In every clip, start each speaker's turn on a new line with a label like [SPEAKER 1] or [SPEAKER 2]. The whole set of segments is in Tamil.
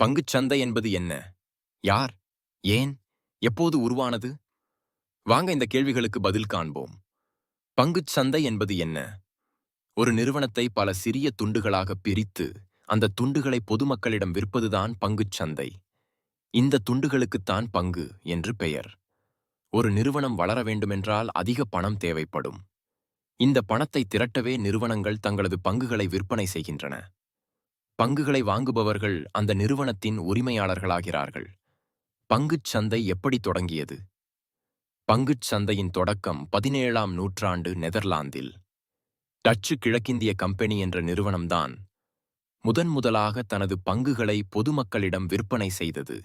[SPEAKER 1] பங்குச் சந்தை என்பது என்ன? யார்? ஏன்? எப்போது உருவானது? வாங்க இந்த கேள்விகளுக்கு பதில் காண்போம். பங்குச் சந்தை என்பது என்ன? ஒரு நிறுவனத்தை பல சிறிய துண்டுகளாக பிரித்து அந்த துண்டுகளை பொதுமக்களிடம் விற்பதுதான் பங்குச் சந்தை. இந்த துண்டுகளுக்குத்தான் பங்கு என்று பெயர். ஒரு நிறுவனம் வளர வேண்டுமென்றால் அதிக பணம் தேவைப்படும். இந்த பணத்தை திரட்டவே நிறுவனங்கள் தங்களது பங்குகளை விற்பனை செய்கின்றன. பங்குகளை வாங்குபவர்கள் அந்த நிறுவனத்தின் உரிமையாளர்களாகிறார்கள். பங்குச் சந்தை எப்படி தொடங்கியது? பங்குச் சந்தையின் தொடக்கம் பதினேழாம் நூற்றாண்டு நெதர்லாந்தில். டச்சு கிழக்கிந்திய கம்பெனி என்ற நிறுவனம்தான் முதன் முதலாக தனது பங்குகளை பொதுமக்களிடம் விற்பனை செய்தது.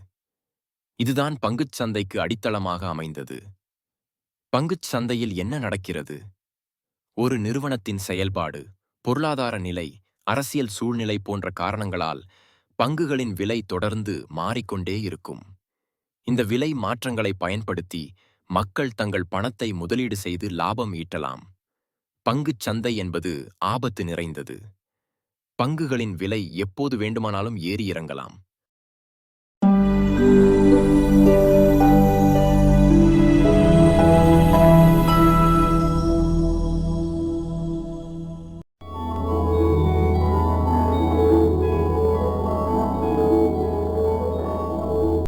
[SPEAKER 1] இதுதான் பங்குச் சந்தைக்கு அடித்தளமாக அமைந்தது. பங்குச் சந்தையில் என்ன நடக்கிறது? ஒரு நிறுவனத்தின் செயல்பாடு பொருளாதார நிலை அரசியல் சூழ்நிலை போன்ற காரணங்களால் பங்குகளின் விலை தொடர்ந்து மாறிக்கொண்டே இருக்கும். இந்த விலை மாற்றங்களை பயன்படுத்தி மக்கள் தங்கள் பணத்தை முதலீடு செய்து லாபம் ஈட்டலாம். பங்குச் சந்தை என்பது ஆபத்து நிறைந்தது. பங்குகளின் விலை எப்போது வேண்டுமானாலும் ஏறி இறங்கலாம்.